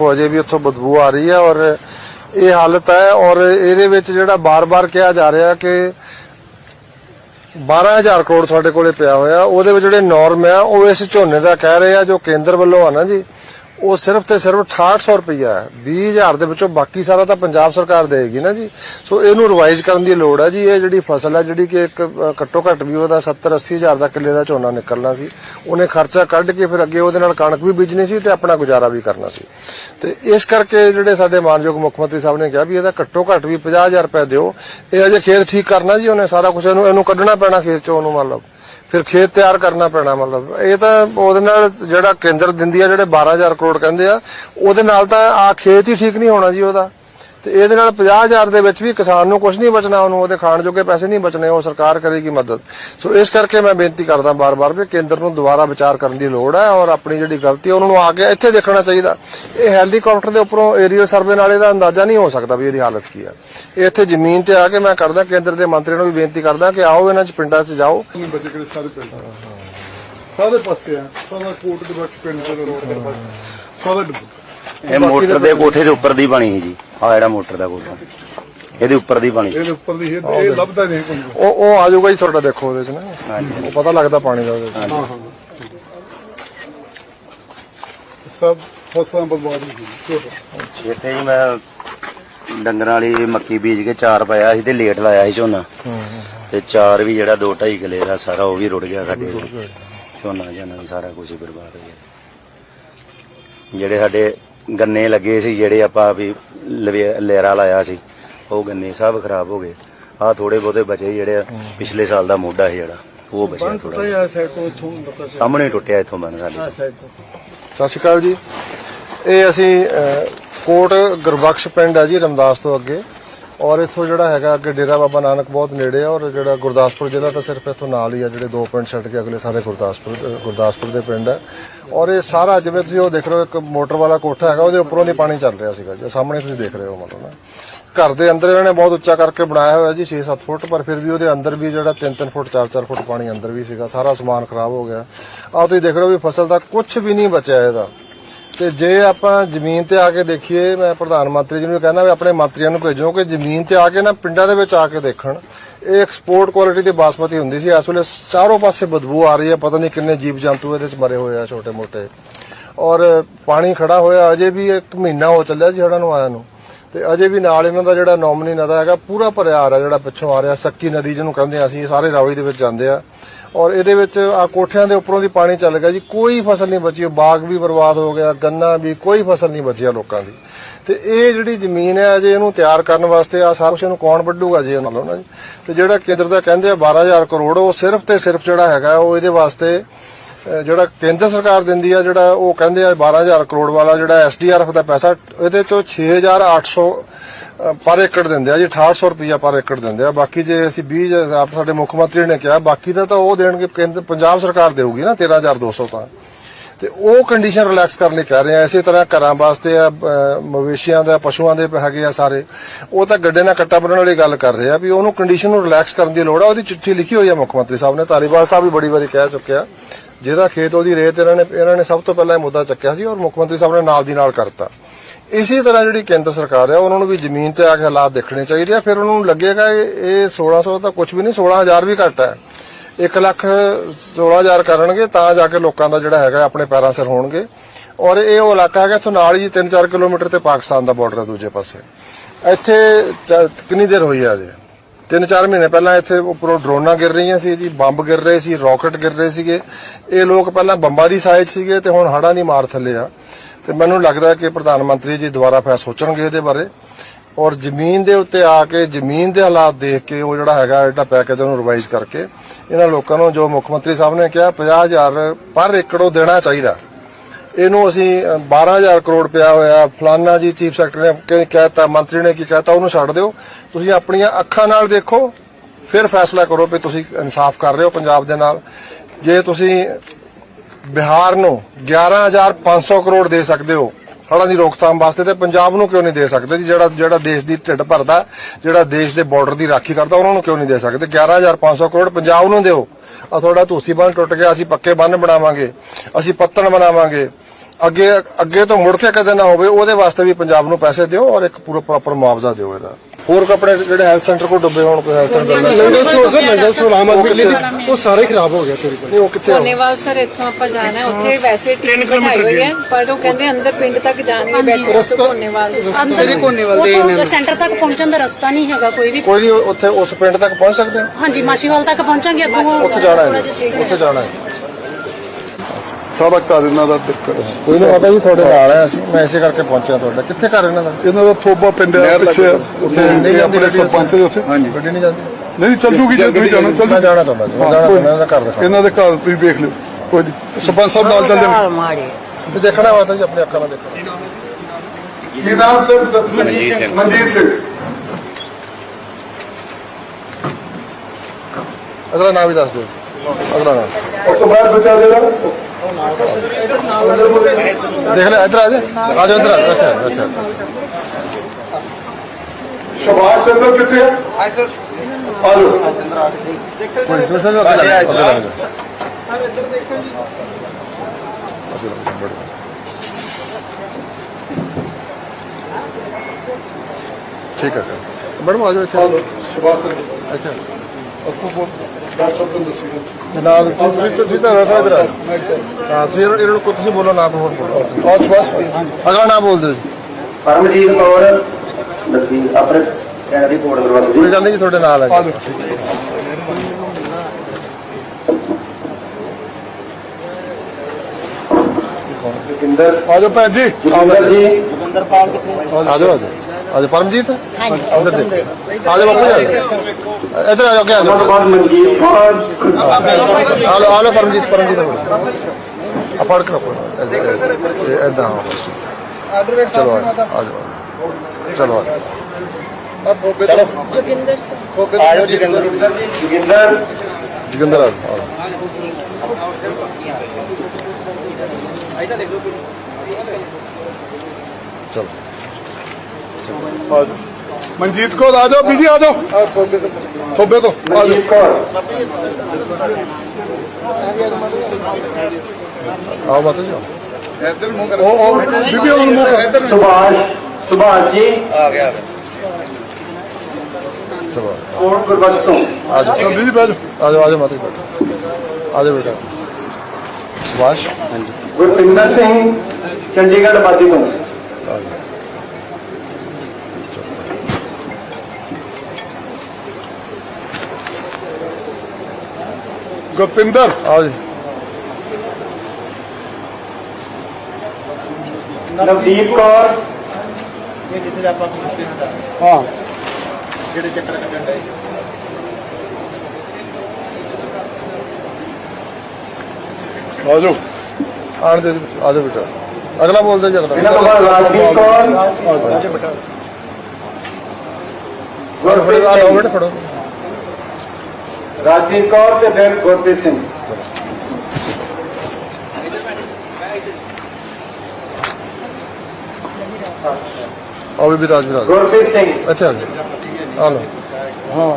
ਦੇਖੋ ਅਜੇ ਵੀ ਉੱਥੋਂ ਬਦਬੂ ਆ ਰਹੀ ਹੈ ਔਰ ਇਹ ਹਾਲਤ ਹੈ ਔਰ ਇਹਦੇ ਵਿੱਚ ਜਿਹੜਾ ਬਾਰ-ਬਾਰ ਕਿਹਾ ਜਾ ਰਿਹਾ ਕਿ 12000 ਕਰੋੜ ਤੁਹਾਡੇ ਕੋਲੇ ਪਿਆ ਹੋਇਆ, ਉਹਦੇ ਵਿੱਚ ਜਿਹੜੇ ਨਾਰਮ ਆ, ਉਹ ਇਸ ਝੋਨੇ ਦਾ ਕਹਿ ਰਹੇ ਆ, ਜੋ ਕੇਂਦਰ ਵੱਲੋਂ ਆ ਨਾ ਜੀ ਉਹ ਸਿਰਫ ਤੇ ਸਿਰਫ 6800 ਰੁਪਇਆ ਹੈ। 20000 ਦੇ ਵਿੱਚੋਂ ਬਾਕੀ ਸਾਰਾ ਤਾਂ ਪੰਜਾਬ ਸਰਕਾਰ ਦੇਗੀ ਨਾ ਜੀ। ਸੋ ਇਹਨੂੰ ਰਿਵਾਈਜ਼ ਕਰਨ ਦੀ ਲੋੜ ਹੈ ਜੀ। ਇਹ ਜਿਹੜੀ ਫਸਲ ਹੈ, ਜਿਹੜੀ ਕਿ ਇੱਕ ਘੱਟੋ ਘੱਟ ਵੀ ਉਹਦਾ 70 80000 ਦਾ ਕਿੱਲੇ ਦਾ ਝੋਨਾ ਨਿਕਲਣਾ ਸੀ। ਉਹਨੇ ਖਰਚਾ ਕੱਢ ਕੇ ਫਿਰ ਅੱਗੇ ਉਹਦੇ ਨਾਲ ਕਣਕ ਵੀ ਬੀਜਣੀ ਸੀ ਤੇ ਆਪਣਾ ਗੁਜ਼ਾਰਾ ਵੀ ਕਰਨਾ ਸੀ। ਤੇ ਇਸ ਕਰਕੇ ਜਿਹੜੇ ਸਾਡੇ ਮਾਨਯੋਗ ਮੁੱਖ ਮੰਤਰੀ ਸਾਹਿਬ ਨੇ ਕਿਹਾ ਵੀ ਇਹਦਾ ਘੱਟੋ ਘੱਟ ਵੀ 50000 ਰੁਪਏ ਦਿਓ। ਇਹ ਅਜੇ ਖੇਤ ਠੀਕ ਕਰਨਾ ਜੀ, ਉਹਨੇ ਸਾਰਾ ਕੁਝ ਇਹਨੂੰ ਇਹਨੂੰ ਕੱਢਣਾ ਪੈਣਾ ਖੇਤ ਚੋਂ ਉਹਨੂੰ ਮਤਲਬ ਫਿਰ ਖੇਤ ਤਿਆਰ ਕਰਨਾ ਪੈਣਾ ਮਤਲਬ। ਇਹ ਤਾਂ ਉਹਦੇ ਨਾਲ ਜਿਹੜਾ ਕੇਂਦਰ ਦਿੰਦੀ ਆ, ਜਿਹੜੇ 12000 ਕਰੋੜ ਕਹਿੰਦੇ ਆ, ਉਹਦੇ ਨਾਲ ਤਾਂ ਆ ਖੇਤ ਹੀ ਠੀਕ ਨਹੀਂ ਹੋਣਾ ਜੀ ਉਹਦਾ। ਤੇ ਇਹਦੇ ਨਾਲ 50000 ਦੇ ਵਿੱਚ ਵੀ ਕਿਸਾਨ ਨੂੰ ਕੁਝ ਨਹੀਂ ਬਚਣਾ, ਉਹਨੂੰ ਉਹਦੇ ਖਾਣ ਜੋਗੇ ਪੈਸੇ ਨਹੀਂ ਬਚਣੇ, ਉਹ ਸਰਕਾਰ ਕਰੇਗੀ ਮਦਦ। ਸੋ ਇਸ ਕਰਕੇ ਮੈਂ ਬੇਨਤੀ ਕਰਦਾ ਬਾਰ-ਬਾਰ ਵੀ ਕੇਂਦਰ ਨੂੰ ਦੁਬਾਰਾ ਵਿਚਾਰ ਕਰਨ ਦੀ ਲੋੜ ਹੈ ਔਰ ਆਪਣੀ ਜਿਹੜੀ ਗਲਤੀ ਉਹਨਾਂ ਨੂੰ ਆ ਕੇ ਇੱਥੇ ਦੇਖਣਾ ਚਾਹੀਦਾ। ਇਹ ਹੈਲੀਕਾਪਟਰ ਦੇ ਉੱਪਰੋਂ ਏਰੀਅਲ ਸਰਵੇ ਨਾਲ ਇਹਦਾ ਅੰਦਾਜ਼ਾ ਨਹੀਂ ਹੋ ਸਕਦਾ ਵੀ ਇਹਦੀ ਹਾਲਤ ਕੀ ਹੈ। ਇੱਥੇ ਜ਼ਮੀਨ ਤੇ ਆ ਕੇ ਮੈਂ ਕਰਦਾ, ਕੇਂਦਰ ਦੇ ਮੰਤਰੀ ਨੂੰ ਵੀ ਬੇਨਤੀ ਕਰਦਾ ਕਿ ਆਓ ਇਹਨਾਂ ਚ ਪਿੰਡਾਂ 'ਚ ਜਾਓ। ਸਾਰੇ ਪਾਸੇ ਆ। ਸਾਰਾ ਕੋਟ ਦੇ ਬਚ ਪਿੰਡ ਦੇ ਲੋਕ ਸਾਰੇ ਡੁੱਬੇ ਇਹ ਮੋਟਰ ਦੇ ਕੋਠੇ ਦੇ ਉੱਪਰ ਦੀ ਬਣੀ ਹੈ ਜੀ। ਆ ਜਿਹੜਾ ਮੋਟਰ ਦਾ ਕੋਠਾ। ਇਹਦੇ ਉੱਪਰ ਦੀ ਬਣੀ। ਇਹਦੇ ਉੱਪਰ ਦੀ ਇਹ ਇਹ ਲੱਭਦਾ ਨਹੀਂ ਕੋਈ। ਉਹ ਉਹ ਆ ਜਾਊਗਾ ਜੀ ਤੁਹਾਡਾ ਦੇਖੋ ਉਹਦੇ 'ਚ ਨਾ। ਉਹ ਪਤਾ ਲੱਗਦਾ ਪਾਣੀ ਦਾ ਉਹਦੇ 'ਚ। ਹਾਂ ਹਾਂ। ਸਭ ਫਸਲਾਂ ਬਰਬਾਦ ਹੋ ਗਈਆਂ। ਇੱਥੇ ਜੀ ਮੈਂ ਡੰਗਰਾਂ ਵਾਲੀ ਮੱਕੀ ਬੀਜ ਕੇ ਚਾਰ ਪਾਇਆ ਸੀ ਤੇ ਲੇਟ ਲਾਇਆ ਸੀ ਝੋਨਾ। ਤੇ ਚਾਰ ਵੀ ਜਿਹੜਾ 2 2.5 ਕਿਲੇ ਦਾ ਸਾਰਾ ਉਹ ਵੀ ਰੁੜ ਗਿਆ ਸਾਡੇ ਝੋਨਾ ਜਾਨਾ ਸਾਰਾ ਕੁਝ ਹੀ ਬਰਬਾਦ ਹੋ ਗਿਆ। ਜਿਹੜੇ ਸਾਡੇ ਗੰਨੇ ਲੱਗੇ ਸੀ ਜਿਹੜੇ ਆਪਾਂ ਵੀ ਲਵੇ- ਲੇਰਾ ਲਾਇਆ ਸੀ ਉਹ ਗੰਨੇ ਸਭ ਖਰਾਬ ਹੋ ਗਏ। ਆ ਥੋੜੇ ਬਹੁਤੇ ਬਚੇ ਜਿਹੜੇ ਆ, ਪਿਛਲੇ ਸਾਲ ਦਾ ਮੋਢਾ ਸੀ ਜਿਹੜਾ ਉਹ ਬਚਿਆ ਥੋੜਾ ਸਾਹਮਣੇ ਟੁੱਟਿਆ ਇੱਥੋਂ ਬਣ ਸਾਡੇ ਸਤਿ ਸ਼੍ਰੀ ਅਕਾਲ ਜੀ। ਇਹ ਅਸੀਂ ਅਹ, ਕੋਟ ਗੁਰਬਖਸ਼ ਪਿੰਡ ਹੈ ਜੀ ਰਮਦਾਸ ਤੋਂ ਅੱਗੇ। ਔਰ ਇੱਥੋਂ ਜਿਹੜਾ ਹੈਗਾ ਅੱਗੇ ਡੇਰਾ ਬਾਬਾ ਨਾਨਕ ਬਹੁਤ ਨੇੜੇ ਆ ਔਰ ਜਿਹੜਾ ਗੁਰਦਾਸਪੁਰ ਜ਼ਿਲ੍ਹਾ ਤਾਂ ਸਿਰਫ ਇੱਥੋਂ ਨਾਲ ਹੀ ਆ, ਜਿਹੜੇ ਦੋ ਪਿੰਡ ਛੱਡ ਕੇ ਅਗਲੇ ਸਾਰੇ ਗੁਰਦਾਸਪੁਰ ਗੁਰਦਾਸਪੁਰ ਦੇ ਪਿੰਡ ਹੈ ਔਰ ਇਹ ਸਾਰਾ ਜਿਵੇਂ ਤੁਸੀਂ ਉਹ ਦੇਖ ਰਹੇ ਹੋ, ਇੱਕ ਮੋਟਰ ਵਾਲਾ ਕੋਠਾ ਹੈਗਾ, ਉਹਦੇ ਉੱਪਰੋਂ ਦੀ ਪਾਣੀ ਚੱਲ ਰਿਹਾ ਸੀਗਾ ਜੋ। ਸਾਹਮਣੇ ਤੁਸੀਂ ਦੇਖ ਰਹੇ ਹੋ ਮਤਲਬ ਨਾ। ਘਰ ਦੇ ਅੰਦਰ ਇਹਨਾਂ ਨੇ ਬਹੁਤ ਉੱਚਾ ਕਰਕੇ ਬਣਾਇਆ ਹੋਇਆ ਜੀ 6-7 ਫੁੱਟ, ਪਰ ਫਿਰ ਵੀ ਉਹਦੇ ਅੰਦਰ ਵੀ ਜਿਹੜਾ 3-3 ਫੁੱਟ 4-4 ਫੁੱਟ ਪਾਣੀ ਅੰਦਰ ਵੀ ਸੀਗਾ। ਸਾਰਾ ਸਮਾਨ ਖਰਾਬ ਹੋ ਗਿਆ। ਆਹ ਤੁਸੀਂ ਦੇਖ ਰਹੇ ਹੋ ਵੀ ਫਸਲ ਦਾ ਕੁਝ ਵੀ ਨਹੀਂ ਬਚਿਆ ਇਹਦਾ। ਤੇ ਜੇ ਆਪਾਂ ਜ਼ਮੀਨ ਤੇ ਆ ਕੇ ਦੇਖੀਏ, ਮੈਂ ਪ੍ਰਧਾਨ ਮੰਤਰੀ ਜੀ ਨੂੰ ਕਹਿੰਦਾ ਵੀ ਆਪਣੇ ਮੰਤਰੀਆਂ ਨੂੰ ਭੇਜੋ ਕਿ ਜ਼ਮੀਨ ਤੇ ਆ ਕੇ ਨਾ ਪਿੰਡਾਂ ਦੇ ਵਿੱਚ ਆ ਕੇ ਦੇਖਣ। ਇਹ ਐਕਸਪੋਰਟ ਕੁਆਲਿਟੀ ਦੀ ਬਾਸਮਤੀ ਹੁੰਦੀ ਸੀ। ਇਸ ਵੇਲੇ ਚਾਰੋਂ ਪਾਸੇ ਬਦਬੂ ਆ ਰਹੀ ਹੈ। ਪਤਾ ਨਹੀਂ ਕਿੰਨੇ ਜੀਵ ਜੰਤੂ ਇਹਦੇ ਵਿੱਚ ਮਰੇ ਹੋਏ ਆ ਛੋਟੇ ਮੋਟੇ ਔਰ ਪਾਣੀ ਖੜਾ ਹੋਇਆ, ਅਜੇ ਵੀ ਇੱਕ ਮਹੀਨਾ ਹੋ ਚੱਲਿਆ ਜੀ ਹੜਾਂ ਨੂੰ ਆਇਆ ਨੂੰ। ਤੇ ਅਜੇ ਵੀ ਨਾਲ ਇਹਨਾਂ ਦਾ ਜਿਹੜਾ ਨੋਮਨੀ ਨਦਾ ਹੈਗਾ, ਪੂਰਾ ਭਰਿਆ ਆ ਰਿਹਾ ਜਿਹੜਾ ਪਿੱਛੋਂ ਆ ਰਿਹਾ, ਸੱਕੀ ਨਦੀ ਜਿਹਨੂੰ ਕਹਿੰਦੇ ਆ ਅਸੀਂ ਸਾਰੇ ਰਾਵੀ ਦੇ ਵਿੱਚ ਜਾਂਦੇ ਆ। ਔਰ ਇਹਦੇ ਵਿੱਚ ਆ ਕੋਠਿਆਂ ਦੇ ਉੱਪਰੋਂ ਦੀ ਪਾਣੀ ਚੱਲ ਗਿਆ ਜੀ, ਕੋਈ ਫਸਲ ਨਹੀਂ ਬਚੀ, ਉਹ ਬਾਗ ਵੀ ਬਰਬਾਦ ਹੋ ਗਿਆ, ਗੰਨਾ ਵੀ, ਕੋਈ ਫਸਲ ਨਹੀਂ ਬਚਿਆ ਲੋਕਾਂ ਦੀ। ਤੇ ਇਹ ਜਿਹੜੀ ਜ਼ਮੀਨ ਹੈ, ਅਜੇ ਇਹਨੂੰ ਤਿਆਰ ਕਰਨ ਵਾਸਤੇ ਆ ਸਾਰਾ ਕੁਛ ਇਹਨੂੰ ਕੌਣ ਵੱਢੂਗਾ ਜੀ ਇਹਨਾਂ ਨਾ ਤੇ ਜਿਹੜਾ ਕੇਂਦਰ ਦਾ ਕਹਿੰਦੇ ਆ 12000 ਕਰੋੜ, ਉਹ ਸਿਰਫ ਤੇ ਸਿਰਫ ਜਿਹੜਾ ਹੈਗਾ, ਉਹ ਇਹਦੇ ਵਾਸਤੇ ਜਿਹੜਾ ਕੇਂਦਰ ਸਰਕਾਰ ਦਿੰਦੀ ਆ, ਜਿਹੜਾ ਉਹ ਕਹਿੰਦੇ ਆ 12000 ਕਰੋੜ ਵਾਲਾ ਜਿਹੜਾ ਐਸਡੀਆਰਐਫ ਦਾ ਪੈਸਾ, ਇਹਦੇ ਚੋਂ 6800 ਅਹ ਪਰ ਏਕੜ ਦਿੰਦੇ ਆ, ਜੀ 6800 ਰੁਪਈਆ ਪਰ ਏਕੜ ਦਿੰਦੇ ਆ। ਬਾਕੀ ਜੇ ਅਸੀਂ 20 ਆਪ ਸਾਡੇ ਮੁੱਖ ਮੰਤਰੀ ਨੇ ਕਿਹਾ, ਬਾਕੀ ਦਾ ਤਾਂ ਉਹ ਦੇਣਗੇ, ਕੇਂਦਰ, ਪੰਜਾਬ ਸਰਕਾਰ ਦੇਊਗੀ ਨਾ 13200 ਤਾਂ। ਤੇ ਉਹ ਕੰਡੀਸ਼ਨ ਰਿਲੈਕਸ ਕਰਨ ਲਈ ਕਹਿ ਰਹੇ ਆ। ਇਸੇ ਤਰ੍ਹਾਂ ਘਰਾਂ ਵਾਸਤੇ ਆ ਮਵੇਸ਼ੀਆਂ ਦਾ, ਪਸ਼ੂਆਂ ਦੇ ਹੈਗੇ ਆ ਸਾਰੇ। ਉਹ ਤਾਂ ਗੱਡੇ ਨਾਲ ਕੱਟਾ ਬੰਨਣ ਵਾਲੀ ਗੱਲ ਕਰ ਰਹੇ ਆ ਵੀ ਉਹਨੂੰ ਕੰਡੀਸ਼ਨ ਨੂੰ ਰਿਲੈਕਸ ਕਰਨ ਦੀ ਲੋੜ ਆ। ਉਹਦੀ ਚਿੱਠੀ ਲਿਖੀ ਹੋਈ ਆ ਮੁੱਖ ਮੰਤਰੀ ਸਾਹਿਬ ਨੇ। ਧਾਰੀਵਾਲ ਸਾਹਿਬ ਵੀ ਬੜੀ ਵਾਰੀ ਕਹਿ ਚੁੱਕਿਆ ਜਿਹਦਾ ਖੇਤ ਉਹਦੀ ਰੇਤ ਇਹਨਾਂ ਨੇ ਇਹਨਾਂ ਨੇ ਸਭ ਤੋਂ ਪਹਿਲਾਂ ਇਹ ਮੁੱਦਾ ਚੱਕਿਆ ਸੀ ਔਰ ਮੁੱਖ ਮੰਤਰੀ ਸਾਹਿਬ ਨੇ ਨਾਲ ਦੀ ਨਾਲ ਕਰਤਾ। ਇਸੇ ਤਰ੍ਹਾਂ ਜਿਹੜੀ ਕੇਂਦਰ ਸਰਕਾਰ ਆ ਉਹਨਾਂ ਨੂੰ ਵੀ ਜ਼ਮੀਨ ਤੇ ਆ ਕੇ ਹਾਲਾਤ ਦੇਖਣੇ ਚਾਹੀਦੇ ਆ। ਫਿਰ ਉਹਨਾਂ ਨੂੰ ਲੱਗੇਗਾ ਇਹ ਇਹ 1600 ਤਾਂ ਕੁਝ ਵੀ ਨਹੀਂ 16000 ਵੀ ਘੱਟ ਹੈ। 1 ਲੱਖ 16000 ਕਰਨਗੇ ਤਾਂ ਜਾ ਕੇ ਲੋਕਾਂ ਦਾ ਜਿਹੜਾ ਹੈਗਾ ਆਪਣੇ ਪੈਰਾਂ ਸਿਰ ਹੋਣਗੇ। ਔਰ ਇਹ ਉਹ ਇਲਾਕਾ ਹੈਗਾ, ਇਥੋਂ ਨਾਲ ਹੀ 3-4 ਕਿਲੋਮੀਟਰ ਤੇ ਪਾਕਿਸਤਾਨ ਦਾ ਬਾਰਡਰ ਹੈ ਦੂਜੇ ਪਾਸੇ। ਇੱਥੇ ਕਿੰਨੀ ਦੇਰ ਹੋਈ ਆ ਅਜੇ? ਤਿੰਨ ਚਾਰ ਮਹੀਨੇ ਪਹਿਲਾਂ ਇੱਥੇ ਉੱਪਰੋਂ ਡਰੋਨਾਂ ਗਿਰ ਰਹੀਆਂ ਸੀ ਜੀ, ਬੰਬ ਗਿਰ ਰਹੇ ਸੀ, ਰਾਕਟ ਗਿਰ ਰਹੇ ਸੀਗੇ। ਇਹ ਲੋਕ ਪਹਿਲਾਂ ਬੰਬਾਂ ਦੀ ਸਾਇਜ ਸੀਗੇ ਤੇ ਹੁਣ ਹੜਾਂ ਦੀ ਮਾਰ ਥੱਲੇ ਆ। ਤੇ ਮੈਨੂੰ ਲੱਗਦਾ ਕਿ ਪ੍ਰਧਾਨ ਮੰਤਰੀ ਜੀ ਦੁਬਾਰਾ ਫੈਸ ਸੋਚਣਗੇ ਇਹਦੇ ਬਾਰੇ। ਔਰ ਜ਼ਮੀਨ ਦੇ ਉੱਤੇ ਆ ਕੇ, ਜ਼ਮੀਨ ਦੇ ਹਾਲਾਤ ਦੇਖ ਕੇ ਉਹ ਜਿਹੜਾ ਹੈਗਾ ਜਿਹੜਾ ਪੈਕੇਜ ਉਹਨੂੰ ਰਿਵਾਈਜ਼ ਕਰਕੇ, ਇਹਨਾਂ ਲੋਕਾਂ ਨੂੰ ਜੋ ਮੁੱਖ ਮੰਤਰੀ ਸਾਹਿਬ ਨੇ ਕਿਹਾ 50000 ਪਰ ਏਕੜ ਉਹ ਦੇਣਾ ਚਾਹੀਦਾ। ਇਹਨੂੰ ਅਸੀਂ ਅ, 12000 ਕਰੋੜ ਪਿਆ ਹੋਇਆ ਫਲਾਨਾ ਜੀ ਚੀਫ ਸੈਕਟਰੀ ਨੇ ਕੀ ਕਹਿਤਾ ਮੰਤਰੀ ਨੇ ਕੀ ਕਹਿਤਾ ਉਹਨੂੰ ਛੱਡ ਦਿਓ। ਤੁਸੀਂ ਆਪਣੀਆਂ ਅੱਖਾਂ ਨਾਲ ਦੇਖੋ ਫਿਰ ਫੈਸਲਾ ਕਰੋ ਵੀ ਤੁਸੀਂ ਇਨਸਾਫ ਕਰ ਰਹੇ ਹੋ ਪੰਜਾਬ ਦੇ ਨਾਲ। ਜੇ ਤੁਸੀਂ ਬਿਹਾਰ ਨੂੰ 11500 ਕਰੋੜ ਦੇ ਸਕਦੇ ਹੋ ਹੜ੍ਹਾਂ ਦੀ ਰੋਕਥਾਮ ਵਾਸਤੇ ਤੇ ਪੰਜਾਬ ਨੂੰ ਕਿਉਂ ਨਹੀਂ ਦੇ ਸਕਦੇ ਜੀ? ਜਿਹੜਾ ਜਿਹੜਾ ਦੇਸ਼ ਦੀ ਢਿੱਡ ਭਰਦਾ, ਜਿਹੜਾ ਦੇਸ਼ ਦੇ ਬਾਰਡਰ ਦੀ ਰਾਖੀ ਕਰਦਾ, ਉਹਨਾਂ ਨੂੰ ਕਿਉਂ ਨਹੀਂ ਦੇ ਸਕਦੇ? 11500 ਕਰੋੜ ਪੰਜਾਬ ਨੂੰ ਦਿਓ। ਆ ਤੁਹਾਡਾ ਧੂਸੀ ਬੰਨ ਟੁੱਟ ਗਿਆ, ਅਸੀਂ ਪੱਕੇ ਬੰਨ ਬਣਾਵਾਂਗੇ। ਅਸੀਂ ਪੱਤਣ ਬਣਾਵਾਂਗੇ। ਅੱਗੇ ਅੱਗੇ ਤੋਂ ਮੁੜ ਕੇ ਕਦੇ ਨਾ ਹੋਵੇ, ਉਹਦੇ ਵਾਸਤੇ ਵੀ ਪੰਜਾਬ ਨੂੰ ਪੈਸੇ ਦਿਓ ਔਰ ਇੱਕ ਪੂਰਾ ਪ੍ਰੋਪਰ ਮੁਆਵਜ਼ਾ ਦਿਓ ਇਹਦਾ। ਹੋਰ ਕੱਪੜੇ ਜਿਹੜੇ ਹੈਲਥ ਸੈਂਟਰ ਕੋ ਡੁੱਬੇ ਹੋਣ ਕੋਈ ਹੈਲਥ ਸੈਂਟਰ ਲੰਗਰ ਸਟੋਰ ਸਰ ਲੰਗਰ ਸਟੋਰ ਆਮ ਆਦਮੀ ਕਲੀਨਿਕ ਉਹ ਸਾਰੇ ਖਰਾਬ ਹੋ ਗਿਆ ਤੇਰੀ ਨਹੀਂ ਉਹ ਕਿੱਥੇ? ਧੰਨਵਾਦ ਸਰ ਇੱਥੋਂ ਆਪਾਂ ਜਾਣਾ ਹੈ। ਉੱਥੇ ਵੈਸੇ ਟ੍ਰੇਨ ਬਣਾਈ ਹੋਈ ਹੈ ਪਰ ਉਹ ਕਹਿੰਦੇ ਅੰਦਰ ਪਿੰਡ ਤੱਕ ਜਾਣਗੇ ਬੈਠੇ ਰਸਤਾ ਧੰਨਵਾਦ ਅੰਦਰ ਕੋਨੇ ਸੈਂਟਰ ਤੱਕ ਪਹੁੰਚਣ ਦਾ ਰਸਤਾ ਨਹੀਂ ਹੈਗਾ ਕੋਈ ਵੀ। ਕੋਈ ਨਹੀਂ ਉੱਥੇ ਉਸ ਪਿੰਡ ਤੱਕ ਪਹੁੰਚ ਸਕਦੇ ਆ? ਹਾਂਜੀ ਮਾਸ਼ੀਵਾਲ ਤੱਕ ਪਹੁੰਚਾਂਗੇ ਅੱਗੋਂ ਉੱਥੇ ਜਾਣਾ ਹੈ। ਹੈ। ਉੱਥੇ ਜਾਣਾ ਹੈ। ਸਾਰਾ ਘਰ ਇਹਨਾਂ ਦਾ ਹੈ ਕੋਈ ਨਹੀਂ ਮਾਤਾ ਜੀ ਤੁਹਾਡੇ ਨਾਲ ਹੈ ਅਸੀਂ ਮੈਂ ਇਸੇ ਕਰਕੇ ਪਹੁੰਚਿਆ ਤੁਹਾਡਾ। ਕਿੱਥੇ ਘਰ ਇਹਨਾਂ ਦਾ? ਇਹਨਾਂ ਦਾ ਥੋਬਾ ਪਿੰਡ ਹੈ ਪਿੱਛੇ ਉੱਥੇ ਆਪਣੇ ਸਰਪੰਚ ਦੇ ਉੱਥੇ। ਗੱਡੀ ਨਹੀਂ ਜਾਂਦੀ? ਨਹੀਂ ਚੱਲ ਜੂਗੀ ਜੇ ਤੁਸੀਂ ਜਾਣਾ ਚੱਲ ਮੈਂ ਜਾਣਾ ਚਾਹੁੰਦਾ ਇਹਨਾਂ ਦਾ ਘਰ ਦਿਖਾਓ। ਇਹਨਾਂ ਦੇ ਘਰ ਤੁਸੀਂ ਵੇਖ ਲਿਓ। ਕੋਈ ਨਹੀਂ ਸਰਪੰਚ ਸਾਹਿਬ ਨਾਲ ਚੱਲ ਜਾਣ ਵੀ ਦੇਖਣਾ ਮਾਤਾ ਜੀ ਆਪਣੇ ਅੱਖਾਂ ਨਾਲ ਦੇਖਣਾ ਕੀ ਨਾਮ ਤੇ ਮਨਜੀਤ ਸਿੰਘ। ਅਗਲਾ ਨਾਮ ਵੀ ਦੱਸ ਦਿਓ। ਅਗਲਾ ਨਾਮ। ਉਸ ਤੋਂ ਬਾਅਦ ਬਚਾ ਦੇਣਾ ਦੇਖ ਲੈ ਇੱਧਰ ਆ ਜਾ ਆ ਜਾ ਇੱਧਰ ਆ ਜਾ। ਅੱਛਾ ਅੱਛਾ ਸ਼ਬਾਸ਼ ਚੰਦਰ ਕਿੱਥੇ ਹੈ ਆ ਜਾਓ ਕੋਈ ਸੋਚ ਸੋਚ ਅੱਗੇ ਲੱਗ ਅੱਗੇ ਸਾਹਿਬ ਜਨਾਬ ਤੁਸੀਂ ਤੁਸੀਂ ਤਾਂ ਰਸਾ ਇਧਰ ਹਾਂ ਤੁਸੀਂ ਇਹਨਾਂ ਨੂੰ ਕੁਝ ਤੁਸੀਂ ਬੋਲੋ ਨਾਮ ਹੋਰ ਬੋਲੋ। ਅਗਲਾ ਨਾਮ ਬੋਲ ਦਿਓ ਜੀ। ਪਰਮਜੀਤ ਕੌਰ ਲੱਗੀ ਆਪਣੇ ਪਿੰਡ ਦੀ ਕੋਟ ਕਰਵਾ ਗੱਲ ਨਹੀਂ ਜੀ ਤੁਹਾਡੇ ਨਾਲ ਹੈ ਆ ਜੀ। ਜੋਗਿੰਦਰ ਆ ਜਾਓ ਭੈਣ ਜੀ ਜੋਗਿੰਦਰ ਜੀ ਆ ਜਾਓ ਆ ਜਾਓ ਆ ਜਾਓ ਪਰਮਜੀਤ ਹਾਂਜੀ ਉਧਰ ਦੇ ਆ ਜਾਓ ਬਾਪੂ ਜੀ ਇੱਧਰ ਆ ਜਾਓ ਅੱਗੇ ਆ ਉਸ ਤੋਂ ਜਾਓ ਬਾਅਦ ਮਨਜੀਤ ਕੌਰ ਆ ਲਓ ਆ ਲਓ ਪਰਮਜੀਤ ਪਰਮਜੀਤ ਆ ਫੜ ਕੇ ਰੱਖੋ ਇਦਾਂ ਆਓ ਬਸ ਚਲੋ ਆ ਜਾਓ, ਆ ਜਾਓ ਚਲੋ ਆ ਜਾਓ। ਜੋਗਿੰਦਰ ਆਜੋ ਜੋਗਿੰਦਰ ਜੋਗਿੰਦਰ ਜੋਗਿੰਦਰ ਆ ਜਾਓ, ਆ ਜਾਓ। ਚਲੋ। ਆ ਜਾਓ। ਮਨਜੀਤ ਕੌਰ ਆ ਜਾਓ ਬੀਜੀ ਆ ਜਾਓ। ਥੋਬੇ ਤੋਂ। ਆ ਜਾਓ। ਆਓ ਮਾਤਾ ਜੀ ਆਓ। ਉਹ ਉਹ ਬੀਬੀ ਉਹਨਾਂ ਨੂੰ ਮੂੰਹ ਕਰ। ਸੁਭਾਸ਼ ਸੁਭਾਸ਼ ਜੀ। ਚਲੋ। ਕੋਟ ਗੁਰਬਖਸ਼ ਤੋਂ? ਆ ਜਾਓ। ਆ ਬੀਜੀ ਜਾਓ। ਆ ਜਾਓ ਆ ਜਾਓ ਮਾਤਾ ਜੀ ਬੈਠੋ ਆ ਜਾਓ ਬੇਟਾ। ਸੁਭਾਸ਼। ਗੁਰਪਿੰਦਰ ਸਿੰਘ ਚੰਡੀਗੜ੍ਹ ਬਾਦੀ ਤੋਂ। ਆ ਗੁਰਪਿੰਦਰ। ਆਓ ਜੀ। ਨਵਦੀਪ ਕੌਰ। ਹਾਂ। ਆ ਜਾਓ ਆਣ ਦੇ ਜੀ, ਆ ਜਾਓ ਬੇਟਾ। ਅਗਲਾ ਬੋਲ ਦਿਓ ਜੀ ਇਹਨਾਂ ਤੋਂ ਅਗਲਾ ਬਾਅਦ ਰਾਜਦੀਪ ਕੌਰ। ਬੇਟਾ। ਫੜੋ ਰਾਜਦੀਪ ਕੌਰ ਤੇ ਫਿਰ ਗੁਰਪ੍ਰੀਤ ਸਿੰਘ। ਆਓ ਵੀ ਰਾਜ ਵੀ ਰਾਜ ਗੁਰਪ੍ਰੀਤ ਸਿੰਘ। ਅੱਛਾ ਜੀ ਆ ਲਓ। ਹਾਂ।